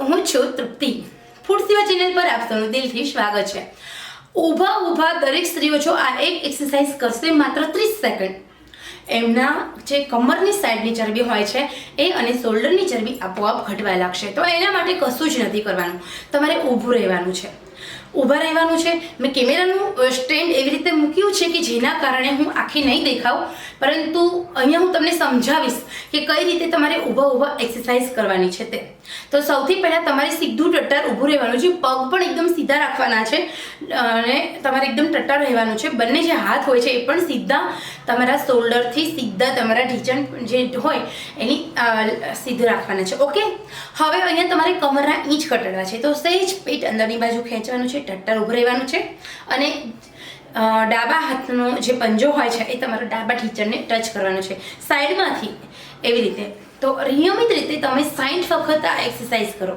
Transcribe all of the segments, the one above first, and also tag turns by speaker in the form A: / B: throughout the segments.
A: હું છું તૃપ્તિ. ફૂડ સેવા ચેનલ પર આપ સૌનું દિલથી સ્વાગત છે. ઊભા ઊભા દરેક સ્ત્રીઓ જો આ એક એક્સરસાઇઝ કરશે માત્ર ત્રીસ સેકન્ડ એમના જે કમરની સાઈડની ચરબી હોય છે, એ અને શોલ્ડરની ચરબી આપોઆપ ઘટવા લાગશે. તો એના માટે કશું જ નથી કરવાનું. તમારે ઊભું રહેવાનું છે. ઊભા રહેવાનું છે. મેં કેમેરાનું સ્ટેન્ડ એવી રીતે મૂક્યું છે કે જેના કારણે હું આખી નહીં દેખાઉં. પરંતુ અહીંયા હું તમને સમજાવીશ કે કઈ રીતે તમારે ઊભા ઊભા એક્સરસાઇઝ કરવાની છે તે. તો સૌથી પહેલાં તમારે સીધું ટટ્ટાર ઊભું રહેવાનું છે. પગ પણ એકદમ સીધા રાખવાના છે. અને તમારે એકદમ ટટ્ટાર રહેવાનું છે. બંને જે હાથ હોય છે એ પણ સીધા તમારા શોલ્ડરથી સીધા તમારા ઢીચણ જે હોય એની સીધું રાખવાના છે. ઓકે? હવે અહીંયા તમારે કમરના ઈંચ ઘટાડવા છે. તો સહેજ પેટ અંદરની બાજુ ખેંચવાનું છે. ટટ્ટાર ઊભું રહેવાનું છે. અને ડાબા હાથનો જે પંજો હોય છે, એ તમારા ડાબા ઢીચણને ટચ કરવાનો છે. સાઈડમાંથી એવી રીતે. તો નિયમિત રીતે તમે સાઠ વખત આ એક્સરસાઇઝ કરો.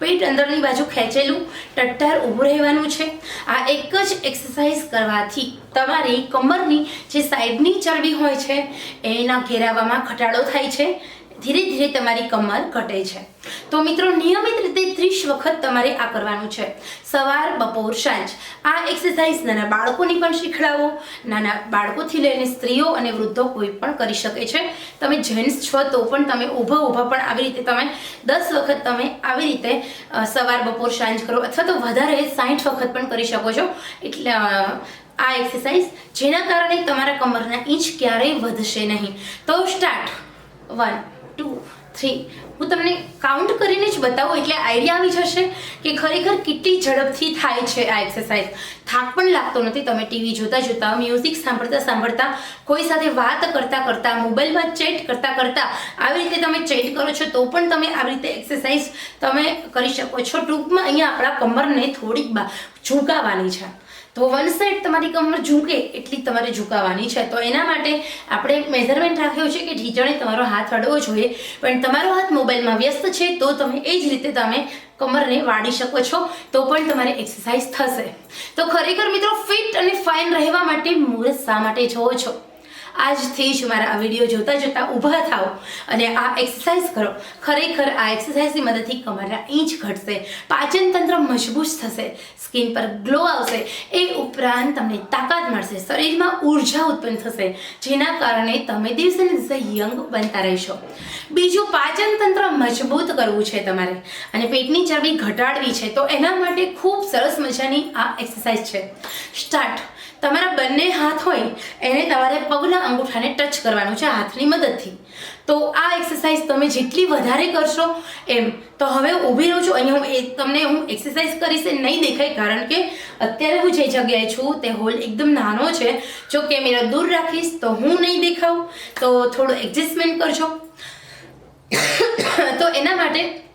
A: પેટ અંદરની બાજુ ખેંચેલું ટટ્ટાર ઊભું રહેવાનું છે. આ એક જ એક્સરસાઇઝ કરવાથી તમારી કમરની જે સાઈડની ચરબી હોય છે, એના ઘેરાવામાં ઘટાડો થાય છે. ધીરે ધીરે તમારી કમર ઘટે છે. તો મિત્રો, નિયમિત રીતે ત્રીસ વખત તમારે આ કરવાનું છે. સવાર, બપોર, સાંજ. આ એક્સરસાઇઝ નાના બાળકોની પણ શીખડાવો. નાના બાળકોથી લઈને સ્ત્રીઓ અને વૃદ્ધો કોઈ પણ કરી શકે છે. તમે જેન્ટ્સ છો તો પણ તમે ઊભા ઊભા પણ આવી રીતે તમે દસ વખત તમે આવી રીતે સવાર, બપોર, સાંજ કરો અથવા તો વધારે સાઠ વખત પણ કરી શકો છો. એટલે આ એક્સરસાઇઝ જેના કારણે તમારા કમરના ઇંચ ક્યારેય વધશે નહીં. તો સ્ટાર્ટ વન ટુ થ્રી હું તમને કાઉન્ટ કરીને જ બતાવું, એટલે આઈડિયા આવી જશે કે ખરેખર કેટલી ઝડપથી થાય છે આ એક્સરસાઇઝ થાક પણ લાગતો નથી, તમે ટીવી જોતા જોતા મ્યુઝિક સાંભળતા સાંભળતા, કોઈ સાથે વાત કરતા કરતા, મોબાઈલમાં ચેટ કરતા કરતા, આવી રીતે તમે ચેટ કરો છો, તો પણ તમે આવી રીતે એક્સરસાઇઝ તમે કરી શકો છો. ટૂંકમાં અહીંયા આપણા કમરને થોડીક બા ઝુકાવવાની છે. તો વન સાઈડ તમારી કમર ઝૂકે એટલી તમારે ઝુકાવવાની છે. તો એના માટે આપણે મેઝરમેન્ટ રાખ્યો છે કે ઢીચણે તમારો હાથ અડવો જોઈએ. પણ તમારો હાથ મોબાઈલમાં વ્યસ્ત છે, તો તમે એ જ રીતે તમે કમરને વાળી શકો છો. તો પણ તમારે એક્સરસાઇઝ થશે. તો ખરેખર મિત્રો ફિટ અને ફાઇન રહેવા માટે મુહૂર્ત શા માટે જોવો છો? આજથી જ મારા આ વીડિયો જોતા જોતાં ઊભા થાઓ અને આ એક્સરસાઇઝ કરો. ખરેખર આ એક્સરસાઇઝની મદદથી કમરના ઇંચ ઘટશે, પાચન તંત્ર મજબૂત થશે, સ્કિન પર ગ્લો આવશે, એ ઉપરાંત તમને તાકાત મળશે, શરીરમાં ઊર્જા ઉત્પન્ન થશે, જેના કારણે તમે દિવસે દિવસે યંગ બનતા રહેશો. બીજું, પાચન તંત્ર મજબૂત કરવું છે તમારે અને પેટની ચરબી ઘટાડવી છે, તો એના માટે ખૂબ સરસ મજાની આ એક્સરસાઇઝ છે. સ્ટાર્ટ તમારા બંને હાથ હોય એને તમારે પગના અંગૂઠાને ટચ કરવાનું છે હાથની મદદથી. તો આ એક્સરસાઇઝ તમે જેટલી વધારે કરશો, એમ, તો હવે ઊભી રહું છું. અહીંયા હું તમને હું એક્સરસાઇઝ કરીશ નહીં દેખાય, કારણ કે અત્યારે હું જે જગ્યાએ છું, તે હોલ એકદમ નાનો છે. જો કેમેરા દૂર રાખીશ, તો હું નહીં દેખાઉં. તો થોડું એડજસ્ટમેન્ટ કરજો. તો એના માટે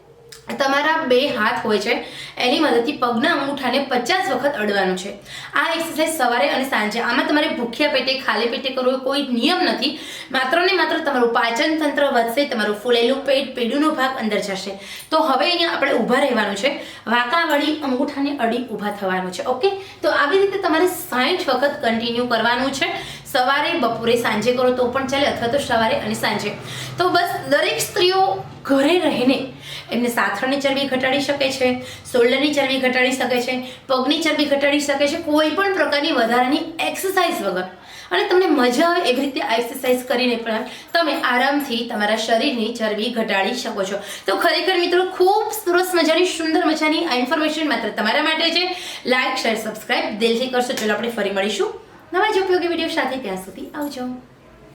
A: તમારા બે હાથ હોય છે, એની મદદથી પગના અંગૂઠાને પચાસ વખત અડવાનું છે. આ એક્સરસાઇઝ સવારે અને સાંજે. આમાં તમારે ભૂખ્યા પેટે, ખાલી પેટે કરવો કોઈ નિયમ નથી. માત્ર ને માત્ર તમારું પાચન તંત્ર વધશે, તમારું ફૂલેલું પેટ, પેડુનો ભાગ અંદર જશે. તો હવે અહીંયા આપણે ઊભા રહેવાનું છે. વાંકા વળી અંગૂઠાને અડી ઊભા થવાનું છે. ઓકે? તો આવી રીતે તમારે સાઠ વખત કન્ટિન્યુ કરવાનું છે. સવારે, બપોરે, સાંજે કરો તો પણ ચાલે અથવા તો સવારે અને સાંજે. તો બસ દરેક સ્ત્રીઓ ઘરે રહીને એમને સાથળની ચરબી ઘટાડી શકે છે, શોલ્ડરની ચરબી ઘટાડી શકે છે, પગની ચરબી ઘટાડી શકે છે, કોઈ પણ પ્રકારની વધારાની એક્સરસાઇઝ વગર. અને તમને મજા આવે એવી રીતે એક્સરસાઇઝ કરીને પણ તમે આરામથી તમારા શરીરની ચરબી ઘટાડી શકો છો. તો ખરેખર મિત્રો, ખૂબ સરસ મજાની, સુંદર મજાની આ ઇન્ફોર્મેશન માત્ર તમારા માટે છે. લાઇક શેર સબસ્ક્રાઇબ દિલથી કરશો. ચલો, આપણે ફરી મળીશું. નવા જ ઉપયોગી વીડિયો સાથે ત્યાં સુધી આવજો.